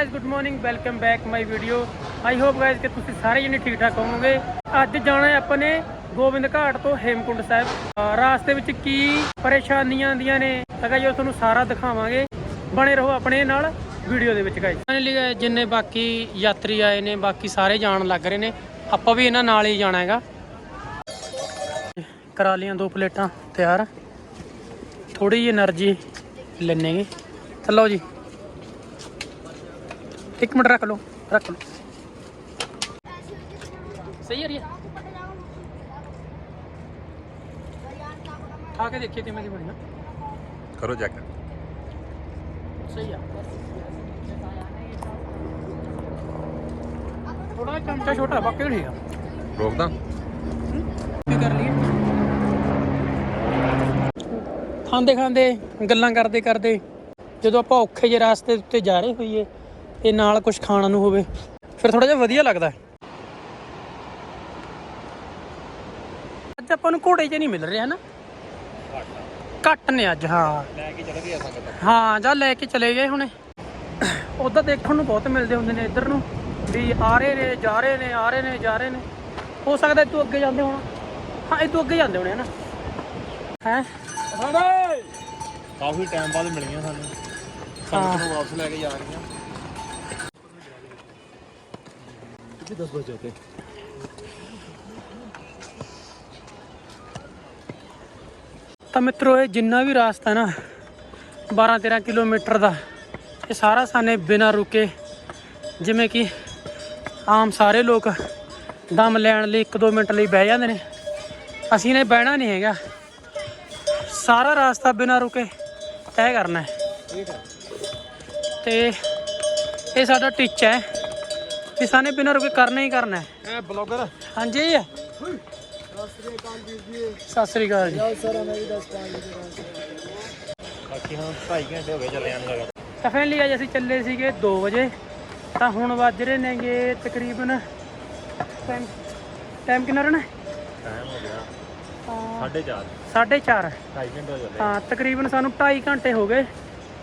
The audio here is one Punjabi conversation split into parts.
Guys good morning welcome back my video I hope guys ਕਿ ਤੁਸੀਂ ਸਾਰੇ ਜਣੇ ਠੀਕ ਠਾਕ ਹੋਵੋਗੇ। ਅੱਜ ਜਾਣਾ ਹੈ ਆਪਾਂ ਗੋਬਿੰਦ ਘਾਟ ਤੋਂ ਹੇਮਕੁੰਡ ਸਾਹਿਬ। ਰਾਸਤੇ ਵਿੱਚ ਕੀ ਪਰੇਸ਼ਾਨੀਆਂ ਆਉਂਦੀਆਂ ਨੇ, ਤਾਂ ਗਾਇਸ ਤੁਹਾਨੂੰ ਸਾਰਾ ਦਿਖਾਵਾਂਗੇ। ਬਣੇ ਰਹੋ ਆਪਣੇ ਨਾਲ ਵੀਡੀਓ ਦੇ ਵਿੱਚ ਗਾਇਸ ਫਾਈਨਲੀ ਗਾਇਸ ਜਿੰਨੇ ਬਾਕੀ ਯਾਤਰੀ ਆਏ ਨੇ, ਬਾਕੀ ਸਾਰੇ ਜਾਣ ਲੱਗ ਰਹੇ ਨੇ, ਆਪਾਂ ਵੀ ਇਹਨਾਂ ਨਾਲ ਹੀ ਜਾਣਾ ਹੈਗਾ। ਕਰਾ ਲੀਆਂ ਦੋ ਪਲੇਟਾਂ ਤਿਆਰ। ਥੋੜੀ ਜਿਹੀ એનર્ਜੀ ਲੈਣੇਗੇ ਚਲੋ ਜੀ ਇੱਕ ਮਿੰਟ ਰੱਖ ਲਓ ਰੱਖ ਲਓ। ਸਹੀ ਹੈ ਰੀਆ ਖਾ ਕੇ ਦੇਖੀਏ ਕਿਵੇਂ ਦੀ ਬਣੀ ਆ। ਕਰੋ ਚੈੱਕ ਸਹੀ ਆ। ਥੋੜਾ ਚਮਚਾ ਛੋਟਾ ਬਾਕੀ ਠੀਕ ਆ। ਰੋਕਦਾ? ਕੀ ਕਰ ਲਈਏ? ਖਾਂਦੇ ਖਾਂਦੇ ਗੱਲਾਂ ਕਰਦੇ ਕਰਦੇ ਜਦੋਂ ਆਪਾਂ ਔਖੇ ਜਿਹੇ ਰਾਸਤੇ ਉੱਤੇ ਜਾ ਰਹੇ ਹੋਈਏ ਤੇ ਨਾਲ ਕੁਝ ਖਾਣ ਨੂੰ ਹੋਵੇ। ਫਿਰ ਥੋੜਾ ਜਿਹਾ ਵਧੀਆ ਲੱਗਦਾ ਹੈ। ਅੱਜ ਆਪਾਂ ਨੂੰ ਘੋੜੇ 'ਚ ਨਹੀਂ ਮਿਲ ਰਿਹਾ ਨਾ? ਘੱਟ ਨੇ ਅੱਜ ਹਾਂ। ਲੈ ਕੇ ਚਲੇ ਗਏ ਸੰਗਤ ਹਾਂ ਜਾਂ ਲੈ ਕੇ ਚਲੇ ਗਏ ਹੁਣੇ। ਉਧਰ ਦੇਖਣ ਨੂੰ ਬਹੁਤ ਮਿਲਦੇ ਹੁੰਦੇ ਨੇ ਇੱਧਰ ਨੂੰ। ਵੀ ਆ ਰਹੇ ਨੇ ਜਾ ਰਹੇ ਨੇ ਆ ਰਹੇ ਨੇ ਜਾ ਰਹੇ ਨੇ। ਹੋ ਸਕਦਾ ਤੂੰ ਅੱਗੇ ਜਾਂਦੇ ਹੋਣ। ਹਾਂ ਇਹ ਤੂੰ ਅੱਗੇ ਜਾਂਦੇ ਹੋਣੇ ਹਨਾ ਹੈ? ਕਾਫੀ ਟਾਈਮ ਬਾਅਦ ਮਿਲੀਆਂ ਸਾਨੂੰ। ਨੂੰ ਵਾਪਸ ਲੈ ਕੇ ਜਾ ਰਹੀਆਂ। ਕਿੱਥੇ 10 ਵਜੇ ਤੇ ਤਾਂ ਮਿੱਤਰੋ, ਇਹ ਜਿੰਨਾ ਵੀ ਰਾਸਤਾ ਨਾ 12 13 ਕਿਲੋਮੀਟਰ ਦਾ, ਇਹ ਸਾਰਾ ਸਾਨੇ ਬਿਨਾਂ ਰੁਕੇ। ਜਿਵੇਂ ਕਿ ਆਮ ਸਾਰੇ ਲੋਕ ਦਮ ਲੈਣ ਲਈ 1-2 ਮਿੰਟ ਲਈ ਬਹਿ ਜਾਂਦੇ ਨੇ। ਅਸੀਂ ਨੇ ਬਹਿਣਾ ਨਹੀਂ ਹੈਗਾ। ਸਾਰਾ ਰਾਸਤਾ ਬਿਨਾਂ ਰੁਕੇ, ਤੈਅ ਕਰਨਾ ਹੈ। ਤੇ ਇਹ ਸਾਡਾ ਟੀਚਾ ਹੈ। ਸਾਨੇ ਬਿਨਾਂ ਰੁਕੇ ਕਰਨਾ ਹੀ ਕਰਨਾ ਹੈ। ਐ ਬਲੌਗਰ। ਹਾਂਜੀ। ਸਤਿ ਸ੍ਰੀ ਅਕਾਲ ਜੀ। ਬਾਕੀ ਹਾਂ 2.5 ਘੰਟੇ ਹੋ ਗਏ ਚੱਲੇ ਆਂ ਲਗਾ ਤਾਂ ਫਾਈਨਲੀ ਅੱਜ ਅਸੀਂ ਚੱਲੇ ਸੀਗੇ 2 ਵਜੇ। ਤਾਂ ਹੁਣ ਵੱਜ ਰਹੇ ਨੇਗੇ ਤਕਰੀਬਨ ਟਾਈਮ ਟਾਈਮ ਕਿੰਨਾ ਰਹਿਣਾ ਟਾਈਮ ਹੋ ਗਿਆ ਹਾਂ। 4:30 4:30 2.5 ਘੰਟੇ ਹੋ ਚੱਲੇ। ਹਾਂ ਤਕਰੀਬਨ ਸਾਨੂੰ 2.5 ਘੰਟੇ ਹੋ ਗਏ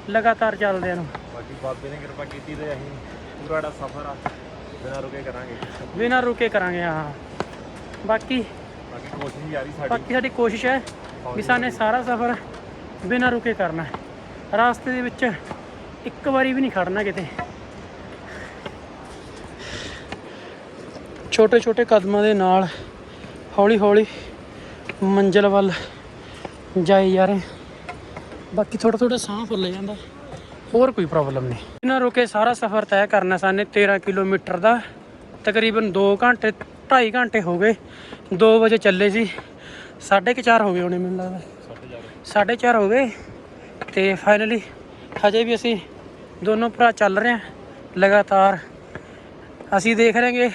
ਲਗਾਤਾਰ ਚੱਲਦਿਆਂ ਨੂੰ। ਬਾਕੀ ਬਾਬੇ ਨੇ ਕਿਰਪਾ ਕੀਤੀ ਤੇ ਅਸੀਂ ਪੂਰਾ ਜਿਹੜਾ ਸਫ਼ਰ ਆ। ਬਿਨਾਂ ਰੁਕੇ ਕਰਾਂਗੇ। ਬਿਨਾਂ ਰੁਕੇ ਕਰਾਂਗੇ ਹਾਂ। ਬਾਕੀ ਬਾਕੀ ਕੋਸ਼ਿਸ਼ ਜਾਰੀ ਸਾਡੀ। ਬਾਕੀ ਸਾਡੀ ਕੋਸ਼ਿਸ਼ ਹੈ ਵੀ ਸਾਨੇ ਸਾਰਾ ਸਫ਼ਰ ਬਿਨਾਂ ਰੁਕੇ ਕਰਨਾ ਹੈ। ਰਾਸਤੇ ਦੇ ਵਿੱਚ ਇੱਕ ਵਾਰੀ ਵੀ ਨਹੀਂ ਖੜਨਾ ਕਿਤੇ। ਛੋਟੇ ਛੋਟੇ ਕਦਮਾਂ ਦੇ ਨਾਲ ਹੌਲੀ ਹੌਲੀ ਮੰਜ਼ਿਲ ਵੱਲ ਜਾਈ ਜਾ ਰਹੇ ਬਾਕੀ ਥੋੜਾ ਥੋੜਾ ਸਾਹ ਫੁੱਲ ਜਾਂਦਾ। ਹੋਰ ਕੋਈ ਪ੍ਰੋਬਲਮ ਨਹੀਂ। ਬਿਨਾਂ ਰੁਕੇ ਸਾਰਾ ਸਫ਼ਰ ਤੈਅ ਕਰਨਾ ਸਾਨੇ 13 ਕਿਲੋਮੀਟਰ ਦਾ। ਤਕਰੀਬਨ 2 ਘੰਟੇ 2.5 ਘੰਟੇ ਹੋ ਗਏ। 2 ਵਜੇ ਚੱਲੇ ਸੀ। 4:30 ਹੋ ਗਏ ਹੋਣੇ ਮੈਨੂੰ ਲੱਗਦਾ। 4:30 ਹੋ ਗਏ। ਤੇ ਫਾਈਨਲੀ ਹਜੇ ਵੀ ਅਸੀਂ ਦੋਨੋਂ ਭਰਾ ਚੱਲ ਰਹੇ ਹਾਂ। ਲਗਾਤਾਰ ਅਸੀਂ ਦੇਖ ਰਹੇਗੇ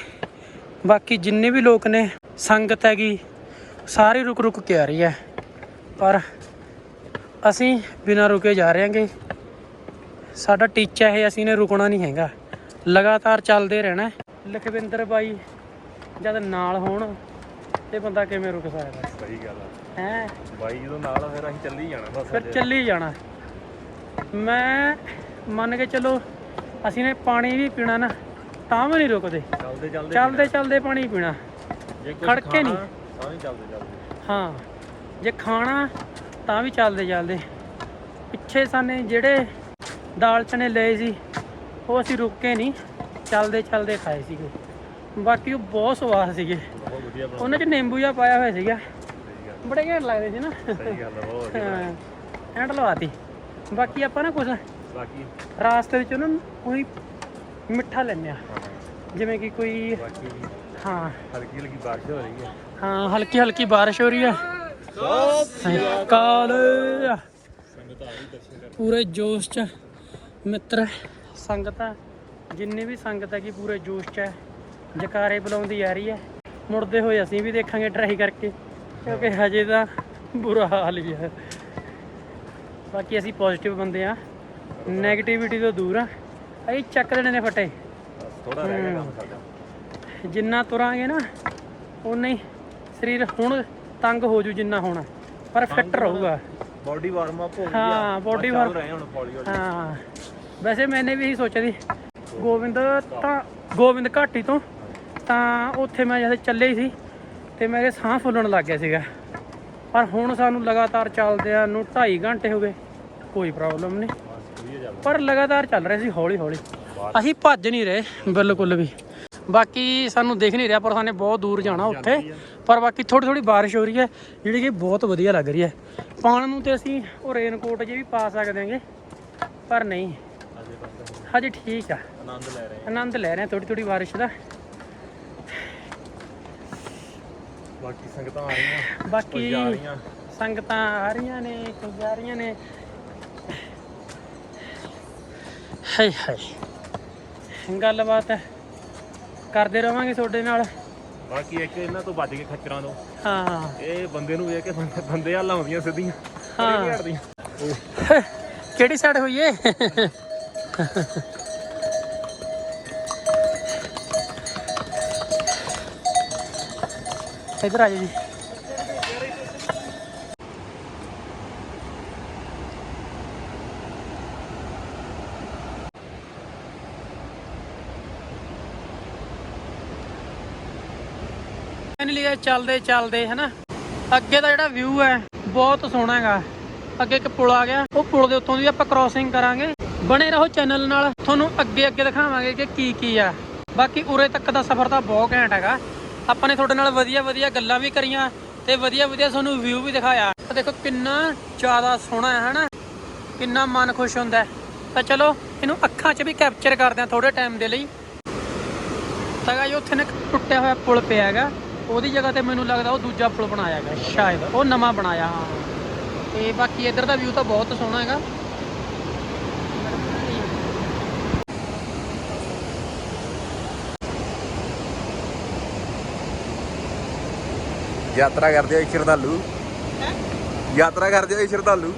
ਬਾਕੀ ਜਿੰਨੇ ਵੀ ਲੋਕ ਨੇ, ਸੰਗਤ ਹੈਗੀ, ਸਾਰੀ ਰੁਕ ਰੁਕ ਕੇ ਆ ਰਹੀ ਹੈ। ਪਰ ਅਸੀਂ ਬਿਨਾਂ ਰੁਕੇ ਜਾ ਰਹੇ ਹਾਂਗੇ। ਸਾਡਾ ਟੀਚਾ ਇਹ ਅਸੀਂ ਨੇ ਰੁਕਣਾ ਨਹੀਂ ਹੈਗਾ। ਲਗਾਤਾਰ ਚੱਲਦੇ ਰਹਿਣਾ। ਲਖਵਿੰਦਰ ਬਾਈ ਜਦ ਨਾਲ ਹੋਣ ਤੇ ਬੰਦਾ ਕਿਵੇਂ ਰੁਕ ਸਕਦਾ? ਸਹੀ ਗੱਲ ਆ। ਹੈ? ਬਾਈ ਜਦੋਂ ਨਾਲ ਆ ਫਿਰ ਅਸੀਂ ਚੱਲੀ ਜਾਣਾ ਬਸ ਫਿਰ। ਚੱਲੀ ਜਾਣਾ। ਮੈਂ ਮੰਨ ਕੇ ਚਲੋ ਅਸੀਂ ਨੇ ਪਾਣੀ ਵੀ ਪੀਣਾ ਨਾ ਤਾਂ ਵੀ ਨਹੀਂ ਰੁਕਦੇ। ਚੱਲਦੇ ਚੱਲਦੇ ਚੱਲਦੇ ਚੱਲਦੇ ਪਾਣੀ ਪੀਣਾ। ਜੇ ਕੁਛ ਖੜ ਕੇ ਨਹੀਂ। ਤਾਂ ਵੀ ਚੱਲਦੇ ਚੱਲਦੇ। ਹਾਂ। ਜੇ ਖਾਣਾ ਤਾਂ ਵੀ ਚੱਲਦੇ ਚੱਲਦੇ। ਪਿੱਛੇ ਸਾਨੇ ਜਿਹੜੇ ਦਾਲ ਚਨੇ ਲਏ ਸੀ ਉਹ ਅਸੀਂ ਰੁਕ ਨਹੀਂ ਚੱਲਦੇ ਚੱਲਦੇ ਖਾਏ ਸੀਗੇ। ਬਾਕੀ ਉਹ ਬਹੁਤ ਸਵਾਦ ਸੀਗੇ। ਬਹੁਤ ਵਧੀਆ ਬਣਾ ਉਹਨਾਂ 'ਚ ਨਿੰਬੂ ਜਿਹਾ ਪਾਇਆ ਹੋਇਆ ਸੀਗਾ। ਬੜੇ ਘੈਂਟ ਲੱਗਦੇ ਸੀ ਨਾ। ਸਹੀ ਗੱਲ ਆ ਬਹੁਤ ਵਧੀਆ ਬਣਾਇਆ। ਹਾਂ ਐਂਡ ਲਵਾਤੀ। ਬਾਕੀ ਆਪਾਂ ਨਾ ਕੁਝ ਬਾਕੀ? ਰਾਸਤੇ ਵਿੱਚ ਉਹਨਾਂ ਨੂੰ ਕੋਈ ਮਿੱਠਾ ਲੈਂਦੇ ਆ। ਜਿਵੇਂ ਕਿ ਕੋਈ ਬਾਕੀ? ਹਾਂ। ਹਲਕੀ ਹਲਕੀ ਬਾਰਿਸ਼ ਹੋ ਰਹੀ ਹੈ। ਹਾਂ ਹਲਕੀ ਹਲਕੀ ਬਾਰਿਸ਼ ਹੋ ਰਹੀ ਹੈ। ਕਾਲ ਪੂਰੇ ਜੋਸ਼ ਚ। ਮਿੱਤਰ ਸੰਗਤਾਂ ਜਿੰਨੀ ਵੀ ਸੰਗਤ ਹੈਗੀ ਪੂਰੇ ਜੋਸ਼ ਚ ਹੈ। ਜਕਾਰੇ ਬੁਲਾਉਂਦੀ ਆ ਰਹੀ ਹੈ। ਮੁੜਦੇ ਹੋਏ ਅਸੀਂ ਵੀ ਦੇਖਾਂਗੇ ਟਰਾਈ ਕਰਕੇ ਕਿਉਂਕਿ ਹਜੇ ਤਾਂ ਬੁਰਾ ਹਾਲ ਹੀ ਹੈ। ਬਾਕੀ ਅਸੀਂ ਪੋਜ਼ਿਟਿਵ ਬੰਦੇ ਆ। 네ਗੇਟਿਵਿਟੀ ਤੋਂ ਦੂਰ ਆ। ਅਸੀਂ ਚੱਕ ਦੇਣੇ ਨੇ ਫਟੇ। ਥੋੜਾ ਰਹਿ ਗਿਆ ਕੰਮ ਸਾਡਾ। ਜਿੰਨਾ ਤੁਰਾਂਗੇ ਨਾ ਉਨਾ ਹੀ ਸਰੀਰ ਹੁਣ ਤੰਗ ਹੋ ਜੂ ਜਿੰਨਾ ਹੋਣਾ। ਪਰ ਫਿੱਟ ਰਹੂਗਾ। ਬਾਡੀ ਵਾਰਮ ਅਪ ਹੋ ਗਈ ਹਾਂ, ਹੌਲੀ ਹੌਲੀ ਹਾਂ। ਵੈਸੇ ਮੈਨੇ ਵੀ ਇਹੀ ਸੋਚਿਆ ਸੀ, ਗੋਬਿੰਦ ਤਾਂ, ਗੋਬਿੰਦ ਘਾਟੀ ਤੋਂ, ਤਾਂ ਉੱਥੇ ਮੈਂ ਜਦ ਚੱਲੇ ਹੀ ਸੀ, ਤੇ ਮੇਰੇ ਸਾਹ ਫੁੱਲਣ ਲੱਗ ਗਿਆ ਸੀਗਾ। ਪਰ ਹੁਣ ਸਾਨੂੰ ਲਗਾਤਾਰ ਚੱਲਦਿਆਂ ਨੂੰ 2.5 ਘੰਟੇ ਹੋ ਗਏ, ਕੋਈ ਪ੍ਰੋਬਲਮ ਨਹੀਂ। ਪਰ ਲਗਾਤਾਰ ਚੱਲ ਰਹੇ ਸੀ ਹੌਲੀ ਹੌਲੀ ਅਸੀਂ ਭੱਜ ਨਹੀਂ ਰਹੇ, ਬਿਲਕੁਲ ਵੀ। ਬਾਕੀ ਸਾਨੂੰ ਦੇਖ ਨਹੀਂ ਰਿਹਾ, ਪਰ ਸਾਨੇ ਬਹੁਤ ਦੂਰ ਜਾਣਾ ਉੱਥੇ। ਪਰ ਬਾਕੀ ਥੋੜੀ ਥੋੜੀ ਬਾਰਿਸ਼ ਹੋ ਰਹੀ ਹੈ, ਜਿਹੜੀ ਕਿ ਬਹੁਤ ਵਧੀਆ ਲੱਗ ਰਹੀ ਹੈ। ਪਾਣ ਨੂੰ ਤੇ ਅਸੀਂ ਉਹ ਰੇਨਕੋਟ ਜੇ ਵੀ ਪਾ ਸਕਦੇ ਹਾਂਗੇ, ਪਰ ਨਹੀਂ। ਹਜੇ ਠੀਕ ਆ। ਆਨੰਦ ਲੈ ਰਹੇ ਆਨੰਦ ਲੈ ਰਹੇ ਥੋੜੀ ਥੋੜੀ ਬਾਰਿਸ਼ ਦਾ। ਬਾਕੀ ਸੰਗਤਾਂ ਆ ਰਹੀਆਂ ਕੋਈ ਬਾਕੀ ਜਾ ਰਹੀਆਂ। ਸੰਗਤਾਂ ਆ ਰਹੀਆਂ ਨੇ ਕੁਝ ਜਾ ਰਹੀਆਂ ਨੇ। ਹਾਏ ਹਾਏ ਗੱਲਬਾਤ ਕਰਦੇ ਰਵਾਂਗੇ ਤੁਹਾਡੇ ਨਾਲ। ਬਾਕੀ ਇੱਕ ਇਹਨਾਂ ਤੋਂ ਬਚ ਕੇ ਖੱਚਰਾਂ ਤੋਂ। ਹਾਂ। ਇਹ ਬੰਦੇ ਨੂੰ ਵੇਖ ਕੇ ਬੰਦੇ- ਬੰਦੇ ਆ ਲਾਉਂਦੀਆਂ ਸਿੱਧੀਆਂ। ਹਾਂ। ਕਿਹੜੀ ਸਾਈਡ ਹੋਈ ਏ? ਇਧਰ ਆ ਜਾਓ ਜੀ। ਫਾਈਨਲੀ ਇਹ ਚੱਲਦੇ ਚੱਲਦੇ, ਹਨਾ? ਅੱਗੇ ਦਾ ਜਿਹੜਾ ਵਿਊ ਹੈ, ਬਹੁਤ ਸੋਹਣਾ ਹੈਗਾ। ਅੱਗੇ ਇੱਕ ਪੁਲ ਆ ਗਿਆ। ਉਹ ਪੁਲ ਦੇ ਉੱਤੋਂ ਦੀ ਆਪਾਂ ਕ੍ਰਾਸਿੰਗ ਕਰਾਂਗੇ। ਬਣੇ ਰਹੋ ਚੈਨਲ ਨਾਲ। ਤੁਹਾਨੂੰ ਅੱਗੇ ਅੱਗੇ ਦਿਖਾਵਾਂਗੇ ਕਿ ਕੀ ਕੀ ਆ। ਬਾਕੀ ਉਰੇ ਤੱਕ ਦਾ ਸਫ਼ਰ ਤਾਂ ਬਹੁਤ ਘੈਂਟ ਹੈਗਾ। ਆਪਾਂ ਨੇ ਤੁਹਾਡੇ ਨਾਲ ਵਧੀਆ ਵਧੀਆ ਗੱਲਾਂ ਵੀ ਕਰੀਆਂ ਤੇ ਵਧੀਆ ਵਧੀਆ ਤੁਹਾਨੂੰ ਵਿਊ ਵੀ ਦਿਖਾਇਆ। ਆਹ ਦੇਖੋ ਕਿੰਨਾ ਜ਼ਿਆਦਾ ਸੋਹਣਾ ਹੈ, ਹਨਾ? ਕਿੰਨਾ ਮਨ ਖੁਸ਼ ਹੁੰਦਾ ਤਾਂ ਚਲੋ, ਇਹਨੂੰ ਅੱਖਾਂ 'ਚ ਵੀ ਕੈਪਚਰ ਕਰਦੇ ਹਾਂ ਥੋੜੇ ਟਾਈਮ ਦੇ ਲਈ। ਤਾਂ ਗਾਇ ਉੱਥੇ ਨਾ ਟੁੱਟਿਆ ਹੋਇਆ ਪੁਲ ਪਿਆ ਹੈਗਾ। ਉਹਦੀ ਜਗ੍ਹਾ ਤੇ ਮੈਨੂੰ ਲੱਗਦਾ ਉਹ ਦੂਜਾ ਪੁਲ ਬਣਾਇਆ ਹੈਗਾ, ਸ਼ਾਇਦ। ਉਹ ਨਵਾਂ ਬਣਾਇਆ, ਹਾਂ। ਤੇ ਬਾਕੀ ਇੱਧਰ ਦਾ ਵਿਊ ਤਾਂ ਬਹੁਤ ਸੋਹਣਾ ਹੈਗਾ। ਯਾਤਰਾ ਕਰਦੇ ਹੋਏ ਸ਼ਰਧਾਲੂ? ਯਾਤਰਾ ਕਰਦੇ ਹੋਏ ਸ਼ਰਧਾਲੂ?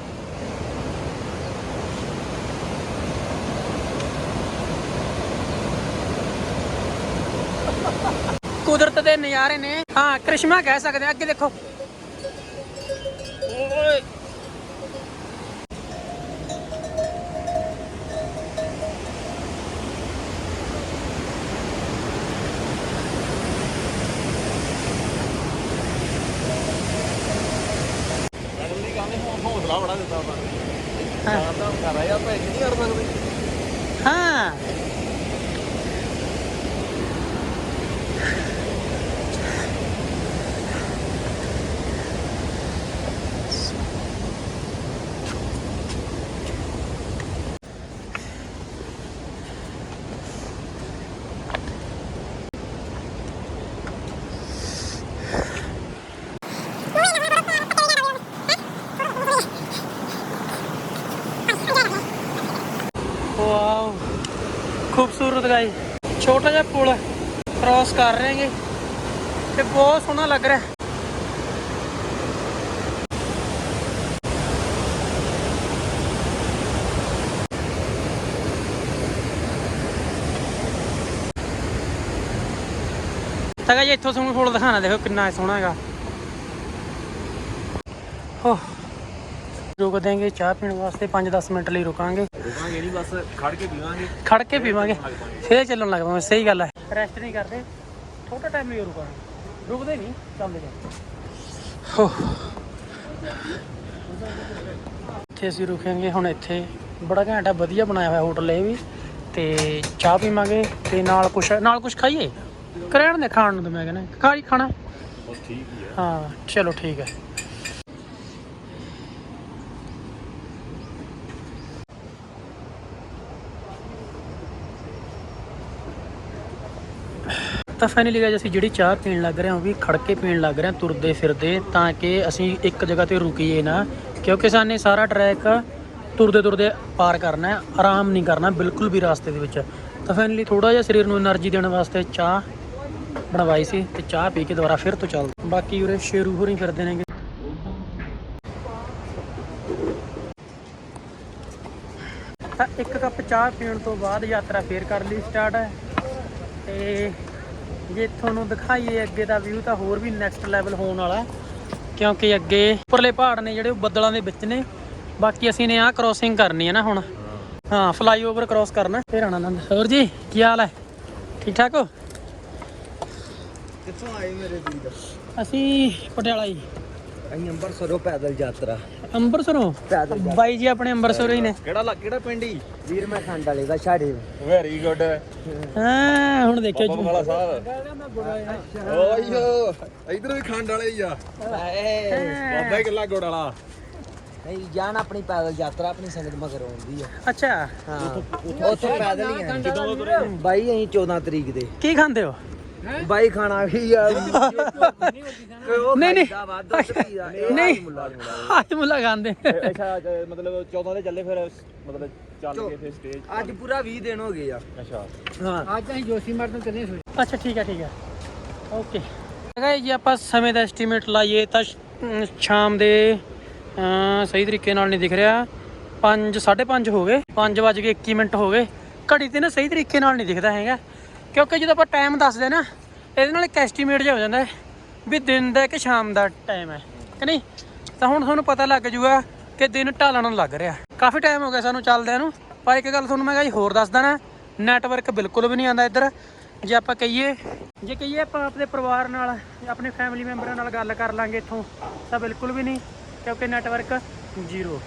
ਕੁਦਰਤ ਦੇ ਨਜ਼ਾਰੇ ਨੇ। ਹਾਂ ਕ੍ਰਿਸ਼ਮਾ ਕਹਿ ਸਕਦੇ ਆ ਅੱਗੇ ਦੇਖੋ। ਓਏ ਅਗਲੀ ਕਹਿੰਦੇ ਹੌਸਲਾ ਬੜਾ ਦਿੱਤਾ ਆਪਾਂ ਹਾਂ। ਹਾਂ ਤਾਂ ਕਰ ਰਿਹਾ ਆਪਾਂ ਨਹੀਂ ਕਰ ਸਕਦੇ ਹਾਂ ਵਾਓ ਖੂਬਸੂਰਤ ਗਾਈ ਛੋਟਾ ਜਿਹਾ ਪੁਲ ਕ੍ਰਾਸ ਕਰ ਰਹੇ ਹੈਗੇ। ਤੇ ਬਹੁਤ ਸੋਹਣਾ ਲੱਗ ਰਿਹਾ। ਤਾਂ ਗਾਈ ਇੱਥੋਂ ਤੁਹਾਨੂੰ ਪੁਲ ਦਿਖਾਣਾ ਦੇਖੋ ਕਿੰਨਾ ਸੋਹਣਾ ਹੈਗਾ। ਹੋ। ਰੁਕ ਦੇਂਗੇ ਚਾਹ ਪੀਣ ਵਾਸਤੇ 5-10 ਮਿੰਟ ਲਈ ਰੁਕਾਂਗੇ। ਰੁਕਾਂਗੇ ਨਹੀਂ ਬਸ ਖੜ ਕੇ ਪੀਵਾਂਗੇ। ਖੜ ਕੇ ਪੀਵਾਂਗੇ। ਫੇਰ ਚੱਲਣ ਲੱਗ ਪਾਵਾਂਗੇ ਸਹੀ ਗੱਲ ਹੈ ਰੈਸਟ ਨਹੀਂ ਕਰਦੇ ਥੋੜਾ ਟਾਈਮ ਲਈ ਰੁਕਾਂਗੇ ਰੁਕਦੇ ਨਹੀਂ ਚੱਲਦੇ ਜਾਂਦੇ ਇੱਥੇ ਅਸੀਂ ਰੁਕਾਂਗੇ ਹੁਣ ਇੱਥੇ ਬੜਾ ਘੈਂਟ ਵਧੀਆ ਬਣਾਇਆ ਹੋਇਆ ਹੋਟਲ ਇਹ ਵੀ। ਤੇ ਚਾਹ ਪੀਵਾਂਗੇ ਤੇ ਨਾਲ ਕੁਛ ਨਾਲ ਕੁਛ ਖਾਈਏ? ਕਰੇਣ ਦੇ ਖਾਣ ਨੂੰ ਤਾਂ ਮੈਂ ਕਹਿੰਦਾ ਖਾ ਹੀ ਖਾਣਾ? ਬਸ ਠੀਕ ਹੀ ਆ। ਹਾਂ ਚਲੋ ਠੀਕ ਹੈ ਤਾਂ ਫਾਈਨਲੀ ਗਾਇਸ ਅਸੀਂ ਜਿਹੜੀ ਚਾਹ ਪੀਣ ਲੱਗ ਰਹੇ ਹਾਂ, ਉਹ ਵੀ ਖੜ ਕੇ ਪੀਣ ਲੱਗ ਰਹੇ ਹਾਂ ਤੁਰਦੇ ਫਿਰਦੇ, ਤਾਂ ਕਿ ਅਸੀਂ ਇੱਕ ਜਗ੍ਹਾ ਤੇ ਰੁਕੀਏ ਨਾ, ਕਿਉਂਕਿ ਸਾਨੇ ਸਾਰਾ ਟਰੈਕ ਤੁਰਦੇ ਤੁਰਦੇ ਪਾਰ ਕਰਨਾ ਹੈ, ਆਰਾਮ ਨਹੀਂ ਕਰਨਾ, ਬਿਲਕੁਲ ਵੀ ਰਸਤੇ ਦੇ ਵਿੱਚ। ਤਾਂ ਫਾਈਨਲੀ ਥੋੜਾ ਜਿਹਾ ਸਰੀਰ ਨੂੰ એનર્ਜੀ ਦੇਣ ਵਾਸਤੇ ਚਾਹ ਬਣਵਾਈ ਸੀ ਤੇ ਚਾਹ ਪੀ ਕੇ ਦੁਬਾਰਾ ਫਿਰ ਤੋਂ ਚੱਲਦੇ ਬਾਕੀ ਉਰੇ ਸ਼ੇਰੂ ਹੋਰੀ ਫਿਰਦੇ ਨੇਗੇ। ਤਾਂ ਇੱਕ ਕੱਪ ਚਾਹ ਪੀਣ ਤੋਂ ਬਾਅਦ ਯਾਤਰਾ ਫੇਰ ਕਰ ਲਈ ਸਟਾਰਟ ਹੈ ਤੇ ਜੇ ਤੁਹਾਨੂੰ ਦਿਖਾਈਏ ਅੱਗੇ ਦਾ ਵਿਊ ਤਾਂ ਹੋਰ ਵੀ ਨੈਕਸਟ ਲੈਵਲ ਹੋਣ ਵਾਲਾ ਕਿਉਂਕਿ ਅੱਗੇ ਉੱਪਰਲੇ ਪਹਾੜ ਨੇ ਜਿਹੜੇ ਉਹ ਬੱਦਲਾਂ ਦੇ ਵਿੱਚ ਨੇ। ਬਾਕੀ ਅਸੀਂ ਨੇ ਆਹ ਕ੍ਰੋਸਿੰਗ ਕਰਨੀ ਹੈ ਨਾ ਹੁਣ। ਹਾਂ ਫਲਾਈਓਵਰ ਕ੍ਰਾਸ ਕਰਨਾ। ਫਿਰ ਆਣਾ ਨੰਦ। ਹੋਰ ਜੀ ਕੀ ਹਾਲ ਹੈ? ਠੀਕ ਠਾਕ ਹੋ? ਕਿੱਥੋਂ ਆਏ ਮੇਰੇ ਵੀਰ? ਅਸੀਂ ਪਟਿਆਲਾ ਜੀ। ਅਸੀਂ ਅੰਮ੍ਰਿਤਸਰੋਂ ਪੈਦਲ ਯਾਤਰਾ। ਅੰਮ੍ਰਿਤਸਰੋਂ? ਪੈਦਲ ਬਾਈ ਜੀ ਆਪਣੇ ਅੰਮ੍ਰਿਤਸਰੋਂ ਹੀ ਨੇ। ਕਿਹੜਾ ਲਾ ਕਿਹੜਾ ਪਿੰਡ ਹੀ ਵੀਰ ਮੈਂ ਖੰਡ ਵਾਲੇ ਦਾ ਛਾੜੇ ਵੈਰੀ ਗੁੱਡ ਹਾਂ ਹੁਣ ਦੇਖਿਓ ਜੀ। ਵਾਲਾ ਸਾਹਿਬ। ਓਯੋ ਇਧਰ ਵੀ ਖੰਡ ਵਾਲੇ ਹੀ ਆ। ਬਾਬਾ ਹੀ ਕਿੱਲਾ ਗੁੜ ਵਾਲਾ। ਨਹੀਂ ਜਾਨ ਆਪਣੀ ਪੈਦਲ ਯਾਤਰਾ ਆਪਣੀ ਸੰਗਤ ਮਗਰ ਆਉਂਦੀ ਆ। ਅੱਛਾ। ਹਾਂ ਉੱਥੋਂ ਪੈਦਲ ਹੀ ਤੁਰੇ ਬਾਈ ਅਸੀਂ 14 ਤਰੀਕ ਦੇ। ਕੀ ਖਾਂਦੇ ਹੋ? ਬਾਈ ਖਾਣਾ ਵੀ ਆ ਨਹੀਂ, ਨਹੀਂ। ਨਹੀਂ। ਮੁੱਲਾ ਨੀ ਮੁੱਲਾ। ਖਾਂਦੇ। ਅੱਛਾ ਮਤਲਬ 14 ਦੇ ਚੱਲੇ ਫਿਰ ਮਤਲਬ ਚੱਲ ਕੇ ਫਿਰ ਸਟੇਜ ਅੱਜ ਪੂਰਾ 20 ਦਿਨ ਹੋ ਗਏ ਆ। ਅੱਛਾ। ਹਾਂ। ਅੱਜ ਅਸੀਂ ਜੋਸ਼ੀ ਮਰਦ ਚੱਲੇ ਅੱਛਾ ਠੀਕ ਹੈ ਠੀਕ ਹੈ ਓਕੇ। ਹੈਗਾ ਜੀ ਆਪਾਂ ਸਮੇਂ ਦਾ ਐਸਟੀਮੇਟ ਲਾਈਏ ਤਾਂ ਸ਼ਾਮ ਦੇ ਸਹੀ ਤਰੀਕੇ ਨਾਲ ਨਹੀਂ ਦਿਖ ਰਿਹਾ। 5 5:30 ਹੋ ਗਏ। 5 ਵੱਜ ਕੇ 21 ਮਿੰਟ ਹੋ ਗਏ। ਘੜੀ ਤੇ ਨਾ ਸਹੀ ਤਰੀਕੇ ਨਾਲ ਨਹੀਂ ਦਿਖਦਾ ਹੈਗਾ। ਕਿਉਂਕਿ ਜਦੋਂ ਆਪਾਂ ਟਾਈਮ ਦੱਸਦੇ ਨਾ, ਇਹਦੇ ਨਾਲ ਇੱਕ ਐਸਟੀਮੇਟ ਜਿਹਾ ਹੋ ਜਾਂਦਾ ਹੈ ਵੀ ਦਿਨ ਦਾ ਕਿ ਸ਼ਾਮ ਦਾ ਟਾਈਮ ਹੈ, ਕਿ ਨਹੀਂ? ਤਾਂ ਹੁਣ ਤੁਹਾਨੂੰ ਪਤਾ ਲੱਗ ਜੂਗਾ ਕਿ ਦਿਨ ਢਲਣ ਲੱਗ ਰਿਹਾ। ਕਾਫੀ ਟਾਈਮ ਹੋ ਗਿਆ ਸਾਨੂੰ ਚੱਲਦਿਆਂ ਨੂੰ, ਪਰ ਇੱਕ ਗੱਲ ਤੁਹਾਨੂੰ ਮੈਂ ਕਿਹਾ ਜੀ ਹੋਰ ਦੱਸਦਾ ਨਾ ਨੈਟਵਰਕ ਬਿਲਕੁਲ ਵੀ ਨਹੀਂ ਆਉਂਦਾ ਇੱਧਰ। ਜੇ ਆਪਾਂ ਕਹੀਏ, ਜੇ ਕਹੀਏ ਆਪਾਂ ਆਪਣੇ ਪਰਿਵਾਰ ਨਾਲ, ਆਪਣੇ ਫੈਮਿਲੀ ਮੈਂਬਰਾਂ ਨਾਲ ਗੱਲ ਕਰ ਲਾਂਗੇ ਇੱਥੋਂ, ਤਾਂ ਬਿਲਕੁਲ ਵੀ ਨਹੀਂ, ਕਿਉਂਕਿ ਨੈਟਵਰਕ ਜ਼ੀਰੋ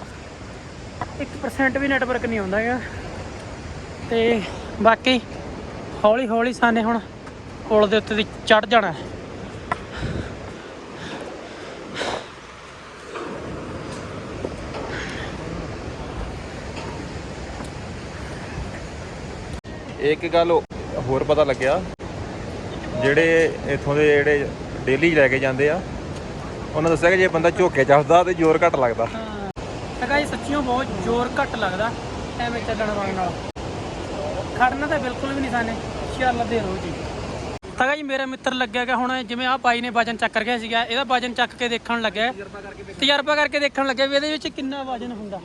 1% ਵੀ ਨੈਟਵਰਕ ਨਹੀਂ ਆਉਂਦਾ ਹੈਗਾ। ਤੇ ਬਾਕੀ ਹੌਲੀ ਹੌਲੀ ਸਾਨੇ ਹੁਣ ਪੁਲ ਦੇ ਉੱਤੇ ਦੀ ਚੜ ਜਾਣਾ। ਇੱਕ ਗੱਲ ਹੋਰ ਪਤਾ ਲੱਗਿਆ ਜਿਹੜੇ ਇੱਥੋਂ ਦੇ ਜਿਹੜੇ ਡੇਲੀ ਲੈ ਕੇ ਜਾਂਦੇ ਆ ਉਹਨਾਂ ਦੱਸਿਆ ਕਿ ਜੇ ਬੰਦਾ ਝੋਕੇ ਚੱਲਦਾ ਤੇ ਜ਼ੋਰ ਘੱਟ ਲੱਗਦਾ। ਤਾਂ ਗਾਈ ਸੱਚੀਓ ਬਹੁਤ ਜ਼ੋਰ ਘੱਟ ਲੱਗਦਾ ਐਵੇਂ ਚੱਲਣ ਵਾਲੇ ਨਾਲ। ਖੜਨਾ ਤਾਂ ਬਿਲਕੁਲ ਵੀ ਨਹੀਂ ਸਾਨੇ। ਚੱਲਦੇ ਰਹੋ ਜੀ ਤਾਂ ਗਾਈ ਮੇਰਾ ਮਿੱਤਰ ਲੱਗਿਆ ਕਿ ਹੁਣ ਜਿਵੇਂ ਆਹ ਬਾਈ ਨੇ ਵਜਨ ਚੱਕਰ ਗਿਆ ਸੀਗਾ ਇਹਦਾ ਵਜਨ ਚੱਕ ਕੇ ਦੇਖਣ ਲੱਗਿਆ ਤਜਰਬਾ ਕਰਕੇ ਦੇਖਣ ਲੱਗਿਆ ਵੀ ਇਹਦੇ ਵਿੱਚ ਕਿੰਨਾ ਵਜਨ ਹੁੰਦਾ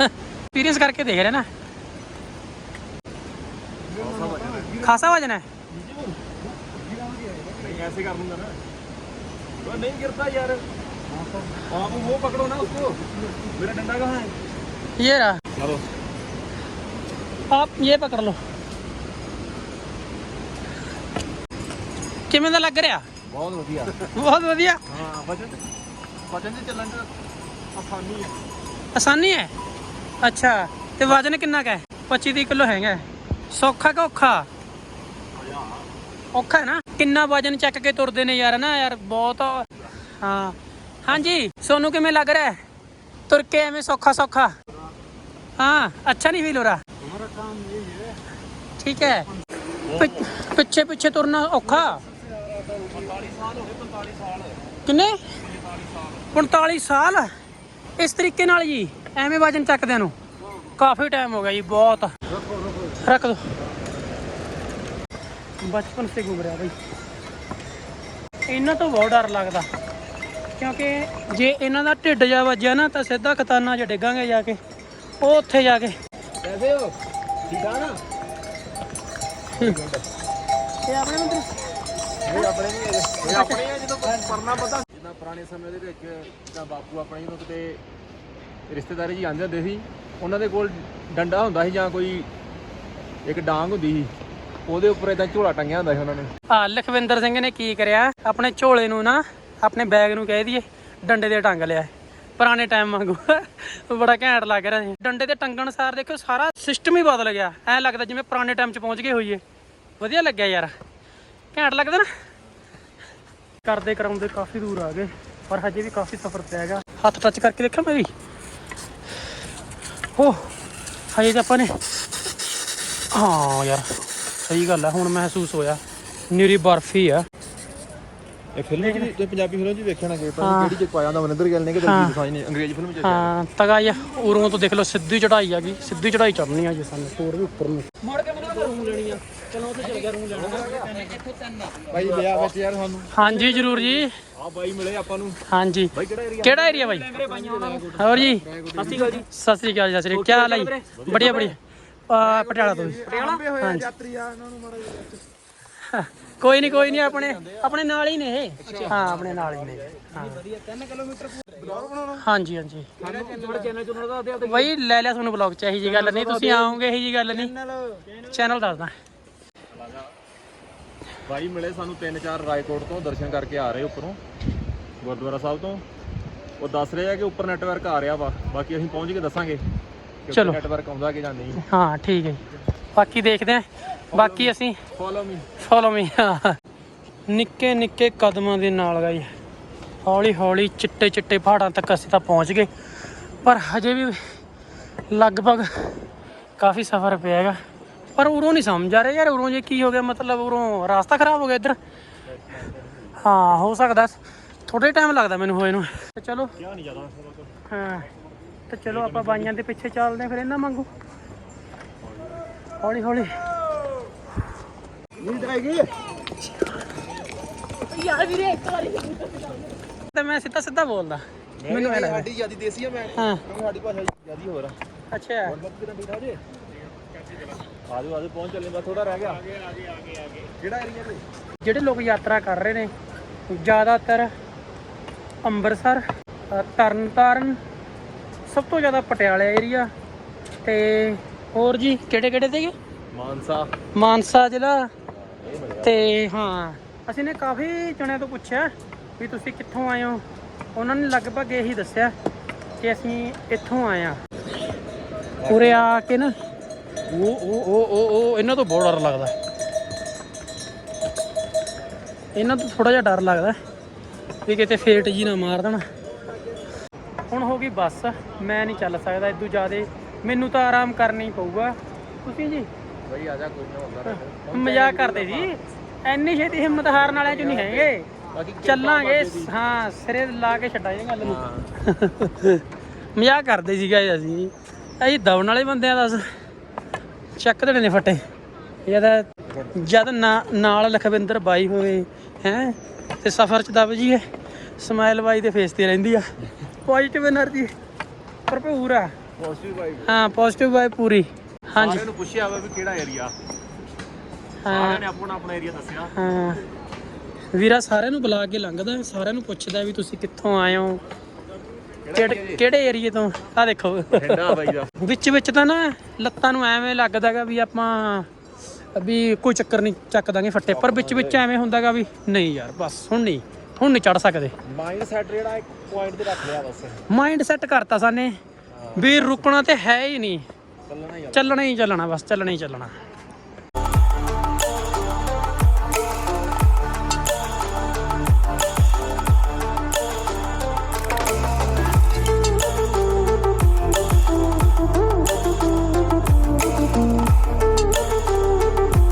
ਐਕਸਪੀਰੀਅੰਸ ਕਰਕੇ ਦੇਖ ਰਿਹਾ ਨਾ ਖਾਸਾ ਵਜਨ ਹੈ नहीं ऐसे कर लूंगा ना वो नहीं गिरता यार आप वो पकड़ो ना उसको मेरा डंडा कहाँ है ये रहा चलो ਆਪ ਇਹ ਪਕੜ ਲਓ ਕਿਵੇਂ ਦਾ ਲੱਗ ਰਿਹਾ बहुत बढ़िया ਬਹੁਤ ਵਧੀਆ हाँ वजन वजन से चलन आसानी है ਆਸਾਨੀ ਹੈ ਅੱਛਾ ਤੇ ਵਜ਼ਨ ਕਿੰਨਾ ਕਾ ਹੈ 25 30 ਕਿਲੋ ਹੈਗਾ ਸੌਖਾ ਕਿ ਔਖਾ ਔਖਾ ਹੈ ਨਾ ਕਿੰਨਾ ਵਜ਼ਨ ਚੱਕ ਕੇ ਤੁਰਦੇ ਨੇ ਯਾਰ ਨਾ ਯਾਰ ਬਹੁਤ ਹਾਂ ਹਾਂਜੀ ਸੋਨੂੰ ਕਿਵੇਂ ਲੱਗ ਰਿਹਾ? ਹੈ? ਤੁਰ ਕੇ ਐਵੇਂ ਸੌਖਾ ਸੌਖਾ। ਹਾਂ ਅੱਛਾ ਨਹੀਂ ਫੀਲ ਹੋ ਰਿਹਾ। ਠੀਕ ਹੈ। ਪਿ- ਪਿੱਛੇ ਪਿੱਛੇ ਤੁਰਨਾ ਔਖਾ। ਕਿੰਨੇ? 45 ਸਾਲ। ਇਸ ਤਰੀਕੇ ਨਾਲ ਜੀ ਐਵੇਂ ਵਜਨ ਚੱਕਦਿਆਂ ਨੂੰ। ਕਾਫੀ ਟਾਈਮ ਹੋ ਗਿਆ ਜੀ ਬਹੁਤ। ਰੱਖ ਦੋ। ਬਚਪਨ ਸੇ ਘੁੰਮ ਰਿਹਾ ਬਈ। ਇਹਨਾਂ ਤੋਂ ਬਹੁਤ ਡਰ ਲੱਗਦਾ। ਕਿਉਂਕਿ ਜੇ ਇਹਨਾਂ ਦਾ ਢਿੱਡ ਜਾ ਵੱਜਿਆ ਨਾ ਤਾਂ ਸਿੱਧਾ ਖਤਾਨਾ 'ਚ ਡਿੱਗਾਂਗੇ ਜਾ ਕੇ। ਉਹ ਉੱਥੇ ਜਾ ਕੇ। ਕੈਸੇ ਹੋ। ਠੀਕ ਆ ਨਾ? ਇਹ ਆਪਣੇ ਮੰਤਰੀ। ਇਹ ਆਪਣੇ ਨਹੀਂ ਹੈਗੇ। ਇਹ ਆਪਣੇ ਆ ਜਦੋਂ ਪਰਨਾ ਪਤਾ। ਜਿੱਦਾਂ ਪੁਰਾਣੇ ਸਮੇਂ ਦੇ ਵਿੱਚ ਤਾਂ ਬਾਪੂ ਆਪਣੇ ਜਦੋਂ ਕਿਤੇ ਰਿਸ਼ਤੇਦਾਰੀ ਜੀ ਆਉਂਦੇ ਹੁੰਦੇ ਸੀ ਉਹਨਾਂ ਦੇ ਕੋਲ ਡੰਡਾ ਹੁੰਦਾ ਸੀ ਜਾਂ ਕੋਈ ਇੱਕ ਡਾਂਗ ਹੁੰਦੀ ਸੀ। ਉਹਦੇ ਉੱਪਰ ਇਦਾਂ ਝੋਲਾ ਟੰਗਿਆ ਹੁੰਦਾ ਸੀ ਉਹਨਾਂ ਨੇ। ਆ ਲਖਵਿੰਦਰ ਸਿੰਘ ਨੇ ਕੀ ਕਰਿਆ? ਆਪਣੇ ਝੋਲੇ ਨੂੰ ਨਾ ਆਪਣੇ ਬੈਗ ਨੂੰ ਕਹਿ ਦਈਏ, ਡੰਡੇ ਦੇ ਟੰਗ ਲਿਆ ਪੁਰਾਣੇ ਟਾਈਮ ਵਾਂਗੂ। ਬੜਾ ਘੈਂਟ ਲੱਗ ਰਿਹਾ ਸੀ। ਡੰਡੇ ਤੇ ਟੰਗਣ ਸਾਰ ਦੇਖੋ, ਸਾਰਾ ਸਿਸਟਮ ਹੀ ਬਦਲ ਗਿਆ। ਐ ਲੱਗਦਾ ਜਿਵੇਂ ਪੁਰਾਣੇ ਟਾਈਮ 'ਚ ਪਹੁੰਚ ਗਏ ਹੋਈਏ। ਵਧੀਆ ਲੱਗਿਆ ਯਾਰ। ਘੈਂਟ ਲੱਗਦਾ ਨਾ। ਕਰਦੇ ਕਰਾਉਂਦੇ ਕਾਫੀ ਦੂਰ ਆ ਗਏ, ਪਰ ਹਜੇ ਵੀ ਕਾਫੀ ਸਫ਼ਰ ਪਿਆ ਹੈਗਾ। ਹੱਥ ਟੱਚ ਕਰਕੇ ਦੇਖਿਆ ਮੇਰੀ ਹੋ ਹਜੇ ਤਾਂ ਆਪਾਂ ਨੇ ਹਾਂ ਯਾਰ, ਸਹੀ ਗੱਲ ਆ, ਹੁਣ ਮਹਿਸੂਸ ਹੋਇਆ। ਨਿਰੀ ਬਰਫੀ ਆ। ਇਹ ਫਿਲਮ ਜੀ ਤੇ ਪੰਜਾਬੀ ਫਿਲਮ ਜੀ ਵੇਖਿਆ ਨਾ ਕਿ ਹਾਂ। ਕਿਹੜੀ ਚ ਪਾਇਆ ਹੁੰਦਾ ਮਨਿੰਦਰ ਗਿੱਲ ਨੇ ਕਿ। ਦਲਜੀਤ ਦਿਖਾਈ ਨੇ? ਅੰਗਰੇਜ਼ੀ ਫਿਲਮ ਚ ਹਾਂ ਤਗਾ ਯਾ ਉਰੋਂ ਤੋਂ ਦੇਖ ਲਓ ਸਿੱਧੀ ਚੜਾਈ ਆ ਗਈ ਸਿੱਧੀ ਚੜਾਈ ਚੜਨੀ ਆ ਜੀ ਸਾਨੂੰ ਹੋਰ ਵੀ ਉੱਪਰ ਨੂੰ। ਮੁੜ ਕੇ ਮੈਨੂੰ ਰੂਮ ਲੈਣੀ ਆ। ਚਲੋ ਉੱਥੇ ਚਲ ਗਿਆ ਰੂਮ ਲੈਣਾ। ਭਾਈ ਲਿਆ ਵਿੱਚ ਯਾਰ ਸਾਨੂੰ। ਹਾਂਜੀ ਜਰੂਰ ਜੀ। ਆ ਬਾਈ ਮਿਲੇ ਆਪਾਂ ਨੂੰ। ਹਾਂਜੀ। ਬਾਈ ਕਿਹੜਾ ਏਰੀਆ ਬਾਈ? ਹੋਰ ਜੀ। ਸਤਿ ਸ਼੍ਰੀ ਅਕਾਲ ਜੀ। ਸਤਿ ਸ਼੍ਰੀ ਅਕਾਲ ਜੀ ਸਤਿ ਸ਼੍ਰੀ ਅਕਾਲ। ਕੀ ਹਾਲ ਹੈ ਜੀ? ਬੜੀਆ ਬੜੀਆ ਪਟਿਆਲਾ ਤੋਂ ਪਟਿਆਲਾ? ਹਾਂਜੀ। ਯਾਤਰੀ ਆ ਇਹਨਾਂ ਨੂੰ ਮਾੜਾ ਕੋਈ ਨਹੀਂ ਕੋਈ ਨਹੀਂ ਆਪਣੇ ਆਪਣੇ ਨਾਲ ਹੀ ਨੇ ਇਹ। ਹਾਂ ਆਪਣੇ ਨਾਲ ਹੀ ਨੇ। ਹਾਂ। 3 ਕਿਲੋਮੀਟਰ ਹਾਂਜੀ ਹਾਂਜੀ। ਚੈਨਲ ਦਾ ਬਈ ਲੈ ਲਿਆ ਤੁਹਾਨੂੰ ਬਲੌਗ ਚ ਇਹੀ ਜੀ ਗੱਲ ਨਹੀਂ ਤੁਸੀਂ ਆਓਗੇ ਇਹੀ ਜੀ ਗੱਲ ਨਹੀਂ। ਚੈਨਲ ਦੱਸਦਾ ਬਾਈ ਮਿਲੇ ਸਾਨੂੰ ਤਿੰਨ ਚਾਰ ਰਾਏਕੋਟ ਤੋਂ ਦਰਸ਼ਨ ਕਰਕੇ ਆ ਰਹੇ ਉੱਪਰੋਂ ਗੁਰਦੁਆਰਾ ਸਾਹਿਬ ਤੋਂ। ਉਹ ਦੱਸ ਰਹੇ ਆ ਕਿ ਉੱਪਰ ਨੈਟਵਰਕ ਆ ਰਿਹਾ ਵਾ ਬਾਕੀ ਅਸੀਂ ਪਹੁੰਚ ਕੇ ਦੱਸਾਂਗੇ ਕਿ ਚਲੋ। ਨੈਟਵਰਕ ਆਉਂਦਾ ਕਿ ਜਾਂ ਨਹੀਂ। ਹਾਂ ਠੀਕ ਹੈ। ਬਾਕੀ ਦੇਖਦੇ ਆਂ ਬਾਕੀ ਅਸੀਂ ਫੋਲੋ ਮੀ ਫੋਲੋ ਮੀ ਨਿੱਕੇ ਨਿੱਕੇ ਕਦਮਾਂ ਦੇ ਨਾਲ ਗਾਈ। ਹੌਲੀ ਹੌਲੀ ਚਿੱਟੇ ਚਿੱਟੇ ਪਹਾੜਾਂ ਤੱਕ ਅਸੀਂ ਤਾਂ ਪਹੁੰਚ ਗਏ। ਪਰ ਹਜੇ ਵੀ ਲਗਭਗ ਕਾਫੀ ਸਫ਼ਰ ਪਿਆ ਹੈਗਾ। ਪਰ ਉਰੋਂ ਨਹੀਂ ਸਮਝ ਆ ਰਿਹਾ ਯਾਰ ਉਰੋਂ ਜੇ ਕੀ ਹੋ ਗਿਆ ਮਤਲਬ ਉਰੋਂ ਰਾਸਤਾ ਖਰਾਬ ਹੋ ਗਿਆ ਇੱਧਰ। ਹਾਂ ਹੋ ਸਕਦਾ। ਥੋੜੇ ਟਾਈਮ ਲੱਗਦਾ ਮੈਨੂੰ ਹੋਏ ਨੂੰ। ਤੇ ਚਲੋ। ਹਾਂ। ਤੇ ਚਲੋ ਆਪਾਂ ਬਾਈਆਂ ਦੇ ਪਿੱਛੇ ਚੱਲਦੇ ਫਿਰ ਇਹਨਾਂ ਵਾਂਗੂ। ਹੌਲੀ ਹੌਲੀ। ਨੀਂਦ ਆ ਗਈ ਤੇ ਮੈਂ ਸਿੱਧਾ ਸਿੱਧਾ ਬੋਲਦਾ। ਮੈਨੂੰ ਐ ਲੱਗਦਾ। ਸਾਡੀ ਜਿਆਦੀ ਦੇਸੀ ਆ ਮੈਂ। ਹਾਂ। ਸਾਡੀ ਭਾਸ਼ਾ ਜਿਆਦੀ ਹੋਰ ਆ। ਅੱਛਾ। ਕਿਦਾਂ ਬੈਠਾ ਜੇ? ਆਜੋ ਆਜੋ ਪਹੁੰਚ ਚੱਲੇ ਬਸ ਥੋੜਾ ਰਹਿ ਗਿਆ। ਕਿਹੜਾ ਏਰੀਆ ਤੇ? ਜਿਹੜੇ ਲੋਕ ਯਾਤਰਾ ਕਰ ਰਹੇ ਨੇ ਜ਼ਿਆਦਾਤਰ ਅੰਮ੍ਰਿਤਸਰ ਅ, ਤਰਨਤਾਰਨ ਸਭ ਤੋਂ ਜ਼ਿਆਦਾ ਪਟਿਆਲਾ ਏਰੀਆ ਤੇ ਹੋਰ ਜੀ ਕਿਹੜੇ ਕਿਹੜੇ ਸੀਗੇ? ਮਾਨਸਾ। ਮਾਨਸਾ ਜ਼ਿਲ੍ਹਾ। ਤੇ ਹਾਂ ਅਸੀਂ ਨੇ ਕਾਫੀ ਜਣਿਆਂ ਤੋਂ ਪੁੱਛਿਆ ਵੀ ਤੁਸੀਂ ਕਿੱਥੋਂ ਆਏ ਹੋ। ਉਹਨਾਂ ਨੇ ਲਗਭਗ ਇਹੀ ਦੱਸਿਆ ਕਿ ਅਸੀਂ ਇੱਥੋਂ ਆਏ ਆ ਉਰੇ ਆ ਕੇ ਨਾ। ਉਹ ਉਹ ਉਹ ਉਹ ਉਹ ਇਹਨਾਂ ਤੋਂ ਬਹੁਤ ਡਰ ਲੱਗਦਾ। ਇਹਨਾਂ ਤੋਂ ਥੋੜਾ ਜਿਹਾ ਡਰ ਲੱਗਦਾ ਵੀ ਕਿਤੇ ਫੇਟ ਜੀ ਨਾ ਮਾਰ ਦੇਣ। ਹੁਣ ਹੋ ਗਈ ਬੱਸ। ਮੈਂ ਨਹੀਂ ਚੱਲ ਸਕਦਾ ਇਦੋਂ ਜ਼ਿਆਦੇ ਮੈਨੂੰ ਤਾਂ ਆਰਾਮ ਕਰਨੀ ਪਊਗਾ। ਤੁਸੀਂ ਜੀ? ਬਈ ਆ ਜਾ ਕੁਝ ਨਾ ਹੁੰਦਾ ਰਹਿ ਮਜ਼ਾਕ ਕਰਦੇ ਸੀ ਐਨੀ ਛੇਤੀ ਹਿੰਮਤ ਹਾਰਨ ਵਾਲਿਆਂ ਚ ਨਹੀਂ ਹੈਗੇ। ਚੱਲਾਂਗੇ। ਹਾਂ ਸਿਰੇ ਲਾ ਕੇ ਛੱਡਾਂਗੇ ਗੱਲ ਨੂੰ। ਮਜ਼ਾਕ ਕਰਦੇ ਸੀਗਾ ਅਸੀਂ। ਅਸੀਂ ਦਵਣ ਵਾਲੇ ਬੰਦੇ ਆ ਦੱਸ। ਚੱਕ ਦੇਣੇ ਨੇ ਫੱਟੇ। ਜਦ ਜਦ ਨਾਲ ਲਖਵਿੰਦਰ ਬਾਈ ਹੋਵੇ ਹੈ ਤੇ ਸਫ਼ਰ ਚ ਦਬ ਜੀਏ ਸਮਾਈਲ ਬਾਈ ਦੇ ਫੇਸ ਤੇ ਰਹਿੰਦੀ ਆ। ਪੋਜ਼ਿਟਿਵ એનર્ਜੀ ਭਰਪੂਰ ਆ। ਪੋਜ਼ਿਟਿਵ ਬਾਈ ਹਾਂ ਪੋਜ਼ਿਟਿਵ ਬਾਈ ਪੂਰੀ। ਹਾਂਜੀ। ਸਾਰਿਆਂ ਨੂੰ ਪੁੱਛਿਆ ਵਾ ਵੀ ਕਿਹੜਾ ਏਰੀਆ ਹਾਂ। ਸਾਰਿਆਂ ਨੇ ਆਪਣਾ ਆਪਣਾ ਏਰੀਆ ਦੱਸਿਆ। ਹਾਂ। ਵੀਰਾ ਸਾਰਿਆਂ ਨੂੰ ਬੁਲਾ ਕੇ ਲੰਘਦਾ ਸਾਰਿਆਂ ਨੂੰ ਪੁੱਛਦਾ ਵੀ ਤੁਸੀਂ ਕਿੱਥੋਂ ਆਏ ਹੋ? ਕਿਹੜੇ ਕਿਹੜੇ ਏਰੀਏ ਤੋਂ? ਆ ਦੇਖੋ। ਠੰਡਾ ਬਾਈ ਦਾ। ਵਿੱਚ ਵਿੱਚ ਤਾਂ ਨਾ ਲੱਤਾਂ ਨੂੰ ਐਵੇਂ ਲੱਗਦਾਗਾ ਵੀ ਆਪਾਂ ਵੀ ਕੋਈ ਚੱਕਰ ਨਹੀਂ ਚੱਕ ਦਾਂਗੇ ਫੱਟੇ ਪਰ ਵਿੱਚ ਵਿੱਚ ਐਵੇਂ ਹੁੰਦਾਗਾ ਵੀ ਨਹੀਂ ਯਾਰ ਬਸ ਹੁਣ ਨਹੀਂ ਹੁਣ ਨਹੀਂ ਚੜ ਸਕਦੇ। ਮਾਈਂਡ ਸੈਟ ਜਿਹੜਾ ਇੱਕ ਪੁਆਇੰਟ ਤੇ ਰੱਖ ਲਿਆ ਬਸ। ਮਾਈਂਡ ਸੈੱਟ ਕਰਤਾ ਸਾਨੇ। ਵੀਰ ਰੁਕਣਾ ਤੇ ਹੈ ਹੀ ਨਹੀਂ। ਚੱਲਣਾ ਹੀ ਚੱਲਣਾ ਬਸ ਚੱਲਣਾ ਹੀ ਚੱਲਣਾ।